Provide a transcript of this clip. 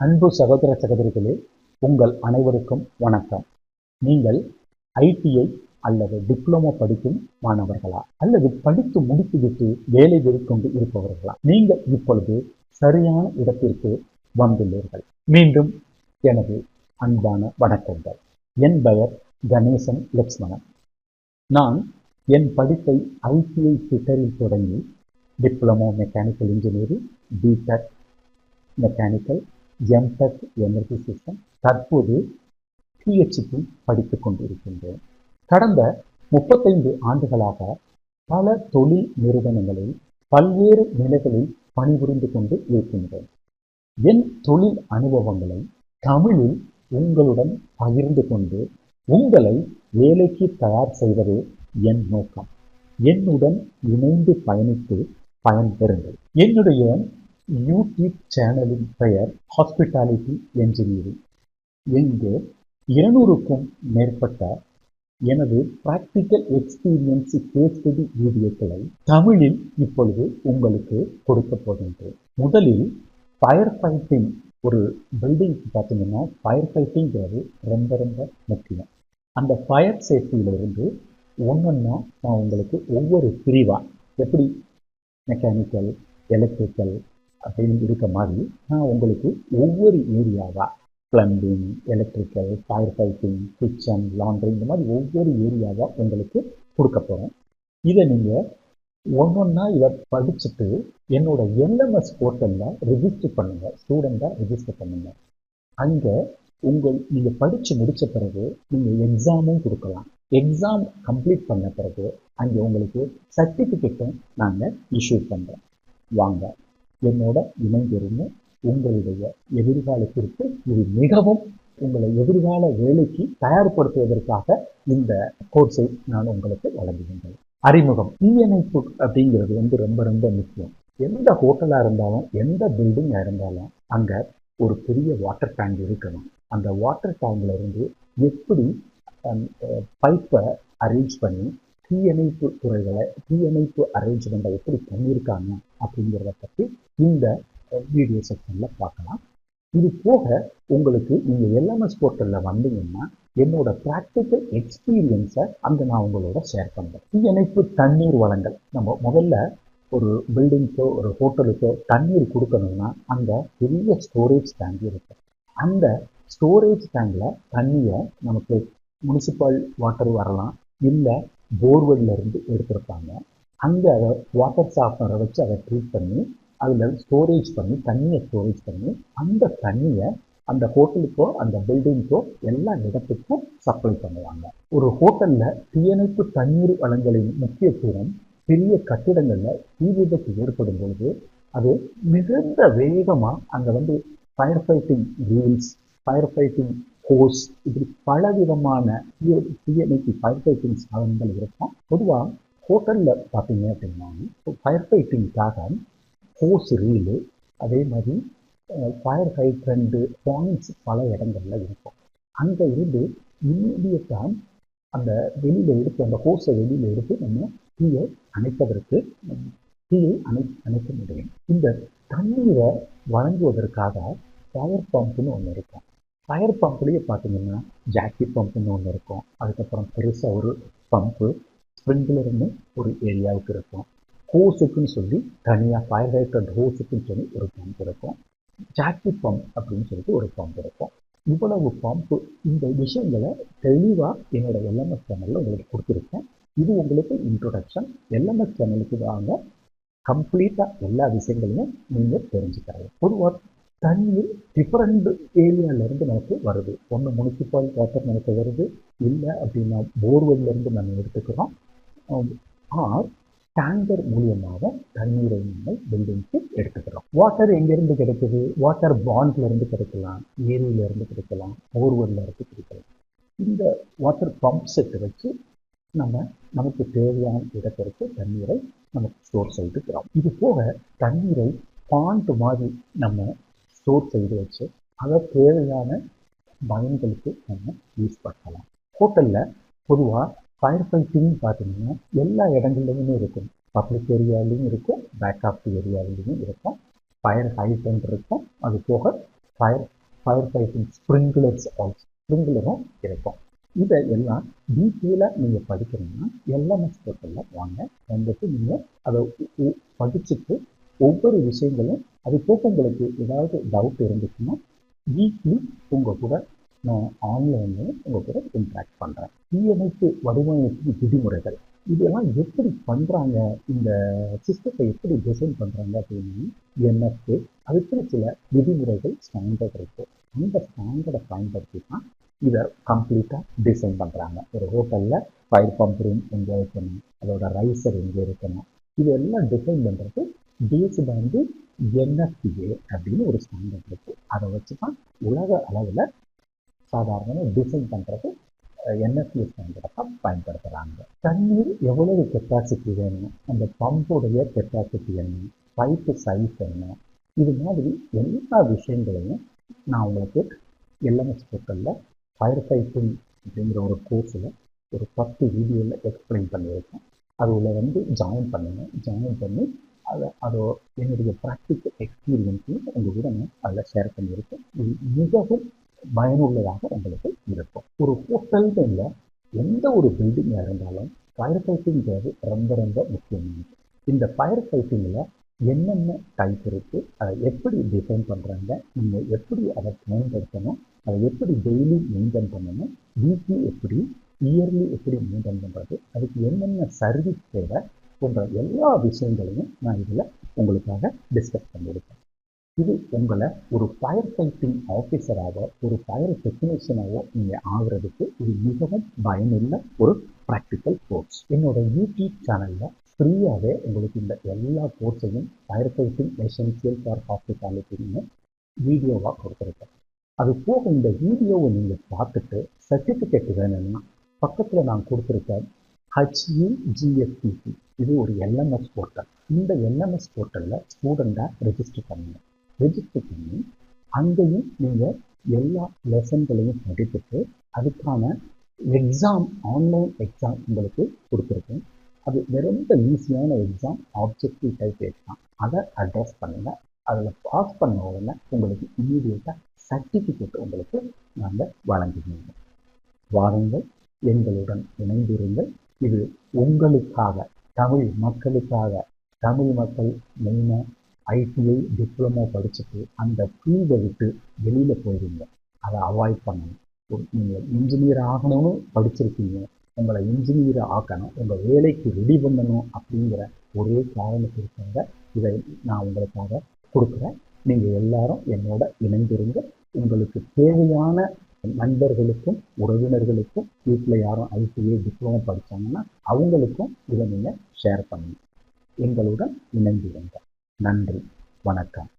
அன்பு சகோதர சகோதரிகளே உங்கள் அனைவருக்கும் வணக்கம். நீங்கள் ஐடிஐ அல்லது டிப்ளமோ படிக்கும் மாணவர்களா? அல்லது படித்து முடித்துவிட்டு வேலை கொண்டு இருப்பவர்களா? நீங்கள் இப்பொழுது சரியான இடத்திற்கு வந்துள்ளீர்கள். மீண்டும் எனது அன்பான வணக்கங்கள். என் பெயர் கணேசன் லக்ஷ்மணன். நான் என் படிப்பை ஐடிஐ ட்விட்டரில் தொடங்கி diploma mechanical engineering BTech mechanical MTech energy system தற்போது பிஹெச்டி படித்து கொண்டிருக்கின்றேன் கடந்த முப்பத்தைந்து ஆண்டுகளாக பல தொழில் நிறுவனங்களில் பல்வேறு நிலைகளில் பணிபுரிந்து கொண்டு இருக்கின்றேன் என் தொழில் அனுபவங்களை தமிழில் உங்களுடன் பகிர்ந்து கொண்டு உங்களை வேலைக்கு தயார் செய்வதே என் நோக்கம். என்னுடன் இணைந்து பயணித்து பயன்பெறுங்கள். என்னுடைய யூடியூப் சேனலின் பெயர் ஹாஸ்பிட்டாலிட்டி என்ஜினியரிங். இங்கு இருநூறுக்கும் மேற்பட்ட எனது பிராக்டிக்கல் எக்ஸ்பீரியன்ஸ் கேஸ்டடி வீடியோக்களை தமிழில் இப்பொழுது உங்களுக்கு கொடுக்க போகின்றேன். முதலில் ஃபயர் ஃபைட்டிங் ஒரு பில்டிங் பார்த்தீங்கன்னா ஃபயர் ஃபைட்டிங்கிறது ரொம்ப ரொம்ப முக்கியம். அந்த ஃபயர் சேஃப்டியிலிருந்து ஒன்றொன்னா நான் உங்களுக்கு ஒவ்வொரு பிரிவாக எப்படி மெக்கானிக்கல் எலக்ட்ரிக்கல் அப்படின்னு இருக்க மாதிரி நான் உங்களுக்கு ஒவ்வொரு ஏரியாவாக plumbing electrical fire fighting kitchen laundry இந்த மாதிரி ஒவ்வொரு ஏரியாவாக உங்களுக்கு கொடுக்க போகிறோம் இதை நீங்கள் ஒன்றொன்னா இதை படிச்சுட்டு என்னோட எல்எம்எஸ் போர்ட்டலில் ரிஜிஸ்டர் பண்ணுங்கள் ஸ்டூடெண்ட்டாக ரிஜிஸ்டர் பண்ணுங்கள் அங்கே உங்கள் நீங்கள் படித்து முடித்த பிறகு நீங்கள் எக்ஸாமும் கொடுக்கலாம். எக்ஸாம் கம்ப்ளீட் பண்ண பிறகு அங்கே உங்களுக்கு சர்டிஃபிகேட்டும் நாங்கள் இஷ்யூ பண்ணுறோம் வாங்க என்னோட இணைந்திருந்து உங்களுடைய எதிர்காலத்திற்கு இது மிகவும் உங்களை எதிர்கால வேலைக்கு தயார்படுத்துவதற்காக இந்த கோர்ஸை நான் உங்களுக்கு வழங்குகின்றேன். அறிமுகம். தீயணைப்பு அப்படிங்கிறது வந்து ரொம்ப ரொம்ப முக்கியம். எந்த ஹோட்டலாக இருந்தாலும் எந்த பில்டிங்காக இருந்தாலும் அங்கே ஒரு பெரிய வாட்டர் டேங்க் இருக்கணும். அந்த வாட்டர் டேங்க்ல இருந்து எப்படி பைப்பை அரேஞ்ச் பண்ணி தீயணைப்பு துறைகளை தீயணைப்பு அரேஞ்ச்மெண்ட்டை எப்படி பண்ணியிருக்காங்க அப்படிங்கிறத பற்றி இந்த வீடியோ செக்ஷனில் பார்க்கலாம். இது போக உங்களுக்கு நீங்கள் எல்எம்எஸ் போர்ட்டலில் வந்தீங்கன்னா என்னோட ப்ராக்டிக்கல் எக்ஸ்பீரியன்ஸை அங்கே நான் உங்களோட ஷேர் பண்ணுறேன் தீயணைப்பு தண்ணீர் வளங்கள் நம்ம முதல்ல ஒரு பில்டிங்க்கோ ஒரு ஹோட்டலுக்கோ தண்ணீர் கொடுக்கணும்னா அங்கே பெரிய ஸ்டோரேஜ் டேங்க் இருக்கும். அந்த ஸ்டோரேஜ் டேங்கில் தண்ணியை நமக்கு முனிசிபல் வாட்டர் வரலாம் இல்லை போர்வெல்லேருந்து எடுத்திருப்பாங்க. அங்கே அதை வாட்டர் சாஃப்ட்னரை வச்சு அதை ட்ரீட் பண்ணி அதில் ஸ்டோரேஜ் பண்ணி தண்ணியை ஸ்டோரேஜ் பண்ணி அந்த தண்ணியை அந்த ஹோட்டலுக்கோ அந்த பில்டிங்க்கோ எல்லா இடத்துக்கும் சப்ளை பண்ணுவாங்க. ஒரு ஹோட்டலில் தீயணைப்பு தண்ணீர் வளங்களின் முக்கியத்துவம் பெரிய கட்டிடங்களில் தீ விபத்து ஏற்படும் பொழுது அது மிகுந்த வேகமாக அங்கே வந்து fire fighting reels fire fighting hose இப்படி பல விதமான தீயணைப்பு ஃபயர் ஃபைட்டிங் சாதனங்கள் இருக்கும். பொதுவாக ஹோட்டலில் பார்த்தீங்க அப்படின்னா ஃபயர் ஃபைட்டிங்காக ஹோஸ் ரீலு அதே மாதிரி ஃபயர் ஹைட்ரண்டு பாயிண்ட்ஸ் பல இடங்கள்ல இருக்கும். அங்கே இருந்து இம்மீடியட்டாக அந்த வெளியில் எடுத்து அந்த ஹோஸை வெளியில் எடுத்து நம்ம தீயை அணைப்பதற்கு தீயை அணை அணைக்க முடியும். இந்த தண்ணீரை வழங்குவதற்காக ஃபயர் பம்ப்னு ஒன்று இருக்கும். ஃபயர் பம்ப்லேயே பார்த்தீங்கன்னா ஜாக்கி பம்ப்னு ஒன்று இருக்கும். அதுக்கப்புறம் பெருசாக ஒரு பம்பு ஸ்ப்ரிங்க்லர்னு ஒரு ஏரியாவுக்கு இருக்கும். ஹோஸுக்குன்னு சொல்லி தனியாக ஃபயர் ஹைட்ரட் ஹோஸுக்குன்னு சொல்லி ஒரு பம்ப் இருக்கும் ஜாக்கி பம்ப் அப்படின்னு சொல்லிட்டு ஒரு பம்ப் இருக்கும் இவ்வளவு பம்பு இந்த விஷயங்களை தெளிவாக என்னோட எல்எம்எஸ் சேனலில் உங்களுக்கு கொடுத்துருக்கேன். இது உங்களுக்கு இன்ட்ரொடக்ஷன் எல்எம்எஸ் சேனலுக்கு வாங்க. கம்ப்ளீட்டாக எல்லா விஷயங்களையும் நீங்கள் தெரிஞ்சுக்கிறாங்க பொதுவாக தண்ணீர் டிஃப்ரெண்ட் ஏரியாவிலேருந்து நமக்கு வருது. ஒன்று முனிசிபல் வாட்டர் நமக்கு வருது. இல்லை அப்படின்னா போர்வெல்லேருந்து நம்ம எடுத்துக்கிறோம். ஆர் டேங்கர் மூலியமாக தண்ணீரை நம்ம பில்டிங்க்கு எடுத்துக்கிறோம். வாட்டர் எங்கேருந்து கிடைக்குது? வாட்டர் பாண்ட்ல இருந்து கிடைக்கலாம் ஏரியிலேருந்து கிடைக்கலாம் போர்வெல்ல இருந்து கிடைக்கலாம். இந்த வாட்டர் பம்ப் செட்டை வச்சு நம்ம நமக்கு தேவையான இடத்திற்கு தண்ணீரை நமக்கு ஸ்டோர் செய்துக்கிறோம். இது போக தண்ணீரை பாண்ட் மாதிரி நம்ம ஸ்டோர் செய்து வச்சு அதை தேவையான பயன்களுக்கு நம்ம யூஸ் பண்ணலாம். ஹோட்டலில் பொதுவாக ஃபயர் ஃபைட்டிங் பார்த்தீங்கன்னா எல்லா இடங்கள்லையுமே இருக்கும். பப்ளிக் ஏரியாலையும் இருக்கும் பேக் ஆஃப் ஏரியாவிலையும் இருக்கும். ஃபயர் ஹைட்ரண்ட் இருக்கும். அது போக fire fire fighting sprinklers also ஸ்ப்ரிங்க்லரும் இருக்கும். இதை எல்லாம் டீட்டெயிலாக நீங்கள் படிக்கணும்னா எல்எம்எஸ் போர்ட்டலில் வாங்க. வந்துட்டு நீங்கள் அதை படிச்சுட்டு ஒவ்வொரு விஷயங்களும் அது போக உங்களுக்கு ஏதாவது டவுட் இருந்துச்சுன்னா வீக்லி உங்கள் கூட நான் ஆன்லைனில் உங்கள் கூட இன்ட்ராக்ட் பண்ணுறேன் தீயணைப்பு வடிவமைப்பு விதிமுறைகள். இதெல்லாம் எப்படி பண்ணுறாங்க இந்த சிஸ்டத்தை எப்படி டிசைன் பண்ணுறாங்க அப்படின்னு எனக்கு அதுக்கு சில விதிமுறைகள் ஸ்டாண்டர்ட் இருக்குது அந்த ஸ்டாண்டர்டை பயன்படுத்தி தான் இதை கம்ப்ளீட்டாக டிசைன் பண்ணுறாங்க ஒரு ஹோட்டலில் ஃபயர் பம்ப் ரூம் எங்கே இருக்கணும்? அதோட ரைசர் எங்கே இருக்கணும்? இதெல்லாம் டிசைன் பண்ணுறது பேஸ்டு வந்து என்எஃப்டிஏ அப்படின்னு ஒரு ஸ்டாண்டர்ட் இருக்குது அதை வச்சு தான் உலக அளவில் சாதாரணமாக டிசைன் பண்ணுறது என்எஃப்ஏ பயன்படுத்த பயன்படுத்துகிறாங்க தண்ணீர் எவ்வளவு கெப்பாசிட்டி வேணும்? அந்த பம்புடைய கெப்பாசிட்டி என்ன? பைப்பு சைஸ் என்ன? இது மாதிரி எல்லா விஷயங்களையும் நான் உங்களுக்கு எல்எம்எஸ் போர்ட்டலில் ஃபயர் ஃபைட்டிங் அப்படிங்கிற ஒரு கோர்ஸில் ஒரு பத்து வீடியோவில் எக்ஸ்பிளைன் பண்ணியிருக்கேன். அதில் வந்து ஜாயின் பண்ணுங்கள் ஜாயின் பண்ணி அதை அதோ என்னுடைய ப்ராக்டிக்கல் எக்ஸ்பீரியன்ஸையும் உங்கள் கூட நான் அதில் ஷேர் பண்ணியிருக்கேன். இது மிகவும் பயனுள்ளதாக உங்களுக்கு இருக்கும். ஒரு ஹோட்டல்னு இல்லை எந்த ஒரு பில்டிங்காக இருந்தாலும் ஃபயர் ஃபைட்டிங்கிறது ரொம்ப ரொம்ப முக்கியமானது. இந்த ஃபயர் ஃபைட்டிங்கில் என்னென்ன டைப் இருக்குது அதை எப்படி டிசைன் பண்ணுறாங்க நீங்கள் எப்படி அதை பயன்படுத்தணும் அதை எப்படி டெய்லி மெயின்டைன் பண்ணணும் வீக்லி எப்படி இயர்லி எப்படி மெயின்டைன் பண்ணுறது அதுக்கு என்னென்ன சர்வீஸ் தேவை போன்ற எல்லா விஷயங்களையும் நான் இதில் உங்களுக்காக டிஸ்கஸ் பண்ணியிருக்கேன். இது உங்களை ஒரு ஃபயர் ஃபைட்டிங் ஆஃபீஸராக ஒரு ஃபயர் டெக்னீஷியனாகவோ நீங்கள் ஆகுறதுக்கு இது மிகவும் பயனுள்ள ஒரு ப்ராக்டிக்கல் கோர்ஸ் என்னோட யூடியூப் சேனலில் ஃப்ரீயாகவே உங்களுக்கு இந்த எல்லா கோர்ஸையும் ஃபயர் ஃபைட்டிங் எசென்சியல் ஃபார் ஹாஸ்பிட்டாலிட்டின்னு வீடியோவாக கொடுத்துருக்கேன். அது போக இந்த வீடியோவை நீங்கள் பார்த்துட்டு சர்டிஃபிகேட் வேணும்னா பக்கத்தில் நான் கொடுத்துருக்கேன் ஹச்யூஜிஎஸ்டிசி இது ஒரு எல்எம்எஸ் போர்ட்டல் இந்த எல்எம்எஸ் போர்ட்டலில் ஸ்டூடெண்ட்டாக ரெஜிஸ்டர் பண்ணுங்கள் ரெஜிஸ்டர் பண்ணி அங்கேயும் நீங்கள் எல்லா லெசன்களையும் படித்துட்டு அதுக்கான எக்ஸாம் ஆன்லைன் எக்ஸாம் உங்களுக்கு கொடுத்துருக்கேன். அது ரொம்ப ஈஸியான எக்ஸாம் ஆப்ஜெக்டிவ் டைப் எக்ஸாம் அதை அட்ரஸ் பண்ணுங்கள் அதில் பாஸ் பண்ண உடனே உங்களுக்கு இம்மீடியட்டாக சர்டிஃபிகேட் உங்களுக்கு நாங்கள் வழங்குவீங்க வாருங்கள் எங்களுடன் இணைந்திருங்கள். இது உங்களுக்காக தமிழ் மக்களுக்காக தமிழ் மக்கள் மெயினாக ஐடிஐ டிப்ளமோ படிச்சுட்டு அந்த ஃபீல்டை விட்டு வெளியில் போயிருங்க. அதை அவாய்ட் பண்ணணும். நீங்கள் இன்ஜினியர் ஆகணும்னு படிச்சிருக்கீங்க. உங்களை இன்ஜினியர் ஆக்கணும். உங்கள் வேலைக்கு ரெடி பண்ணணும் அப்படிங்கிற ஒரே காரணத்திற்காக இதை நான் உங்களுக்காக கொடுக்குறேன். நீங்கள் எல்லாரும் என்னோட இணைந்திருங்க. உங்களுக்கு தேவையான நண்பர்களுக்கும் உறவினர்களுக்கும் வீட்டில் யாரும் ஐடிஐ டிப்ளமோ படித்தாங்கன்னா அவங்களுக்கும் இதை நீங்கள் ஷேர் பண்ணுங்க. எங்களுடன் இணைந்திருங்க. நன்றி. வணக்கம்.